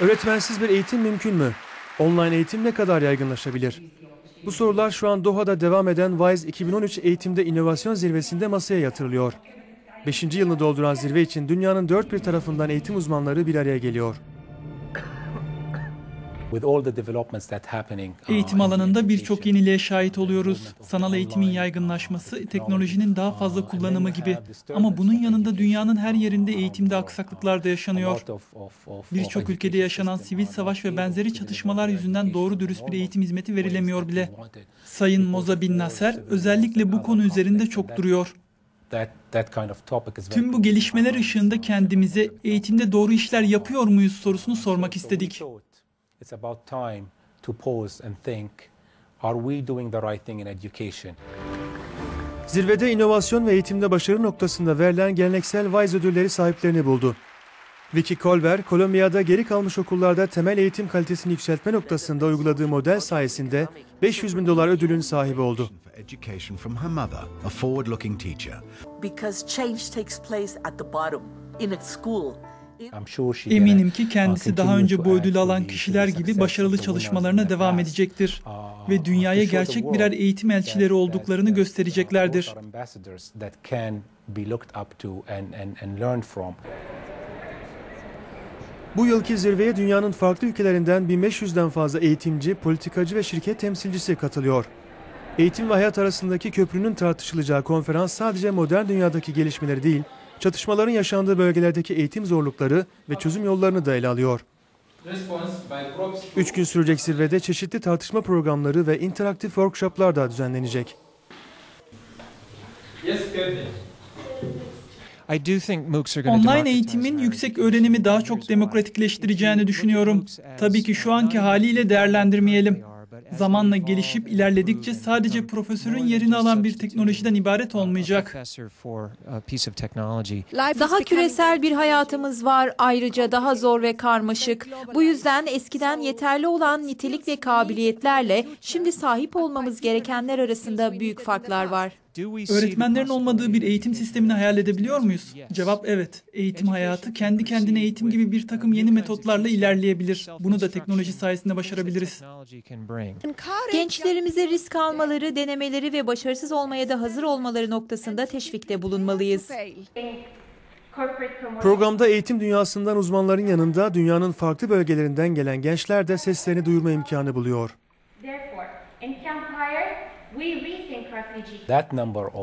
Öğretmensiz bir eğitim mümkün mü? Online eğitim ne kadar yaygınlaşabilir? Bu sorular şu an Doha'da devam eden WISE 2013 Eğitimde İnovasyon Zirvesi'nde masaya yatırılıyor. Beşinci yılını dolduran zirve için dünyanın dört bir tarafından eğitim uzmanları bir araya geliyor. Eğitim alanında birçok yeniliğe şahit oluyoruz. Sanal eğitimin yaygınlaşması, teknolojinin daha fazla kullanımı gibi. Ama bunun yanında dünyanın her yerinde eğitimde aksaklıklar da yaşanıyor. Birçok ülkede yaşanan sivil savaş ve benzeri çatışmalar yüzünden doğru dürüst bir eğitim hizmeti verilemiyor bile. Sayın Moza Bin Nasser özellikle bu konu üzerinde çok duruyor. Tüm bu gelişmeler ışığında kendimize eğitimde doğru işler yapıyor muyuz sorusunu sormak istedik. It's about time to pause and think, are we doing the right thing in education? Zirvede inovasyon ve eğitimde başarı noktasında verilen geleneksel WISE ödülleri sahiplerini buldu. Vicky Colver, Kolombiya'da geri kalmış okullarda temel eğitim kalitesini yükseltme noktasında uyguladığı model sayesinde 500 bin dolar ödülün sahibi oldu. for education from her mother, a forward-looking teacher. because change takes place at the bottom in a school. Eminim ki kendisi daha önce bu ödülü alan kişiler gibi başarılı çalışmalarına devam edecektir Uh, ve dünyaya gerçek birer eğitim elçileri olduklarını göstereceklerdir. Bu yılki zirveye dünyanın farklı ülkelerinden 1500'den fazla eğitimci, politikacı ve şirket temsilcisi katılıyor. Eğitim ve hayat arasındaki köprünün tartışılacağı konferans sadece modern dünyadaki gelişmeleri değil, çatışmaların yaşandığı bölgelerdeki eğitim zorlukları ve çözüm yollarını da ele alıyor. Üç gün sürecek zirvede çeşitli tartışma programları ve interaktif workshoplar da düzenlenecek. Online eğitimin yüksek öğrenimi daha çok demokratikleştireceğini düşünüyorum. Tabii ki şu anki haliyle değerlendirmeyelim. Zamanla gelişip ilerledikçe sadece profesörün yerini alan bir teknolojiden ibaret olmayacak. Daha küresel bir hayatımız var, ayrıca daha zor ve karmaşık. Bu yüzden eskiden yeterli olan nitelik ve kabiliyetlerle şimdi sahip olmamız gerekenler arasında büyük farklar var. Öğretmenlerin olmadığı bir eğitim sistemini hayal edebiliyor muyuz? Cevap evet. Eğitim hayatı kendi kendine eğitim gibi bir takım yeni metotlarla ilerleyebilir. Bunu da teknoloji sayesinde başarabiliriz. Gençlerimize risk almaları, denemeleri ve başarısız olmaya da hazır olmaları noktasında teşvikte bulunmalıyız. Programda eğitim dünyasından uzmanların yanında dünyanın farklı bölgelerinden gelen gençler de seslerini duyurma imkanı buluyor.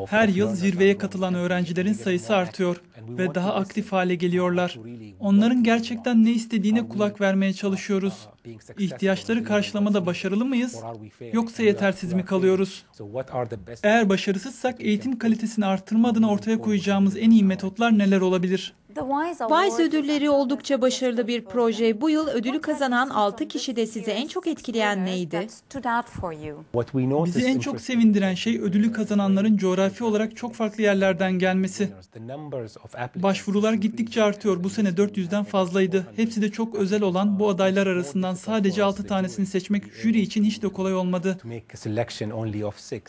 Her yıl zirveye are katılan öğrencilerin We sayısı artıyor ve daha aktif hale geliyorlar. Onların gerçekten ne istediğine Are we, kulak vermeye çalışıyoruz. İhtiyaçları karşılamada başarılı mıyız? Yoksa And we are- yetersiz we mi are kalıyoruz? Eğer başarısızsak eğitim kalitesini arttırma adına ortaya koyacağımız en iyi metotlar neler olabilir? WISE ödülleri oldukça başarılı bir proje. Bu yıl ödülü kazanan 6 kişi de sizi en çok etkileyen neydi? Bizi en çok sevindiren şey ödülü kazananların coğrafi olarak çok farklı yerlerden gelmesi. Başvurular gittikçe artıyor. Bu sene 400'den fazlaydı. Hepsi de çok özel olan bu adaylar arasından sadece 6 tanesini seçmek jüri için hiç de kolay olmadı.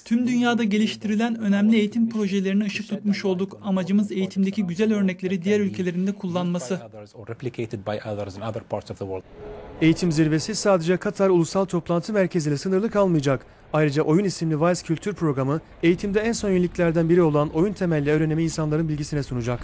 Tüm dünyada geliştirilen önemli eğitim projelerine ışık tutmuş olduk. Amacımız eğitimdeki güzel örnekleri diğer ülkelerinde kullanması. Eğitim zirvesi sadece Katar Ulusal Toplantı Merkezi ile sınırlı kalmayacak. Ayrıca Oyun isimli WISE Kültür Programı eğitimde en son yeniliklerden biri olan oyun temelli öğrenimi insanların bilgisine sunacak.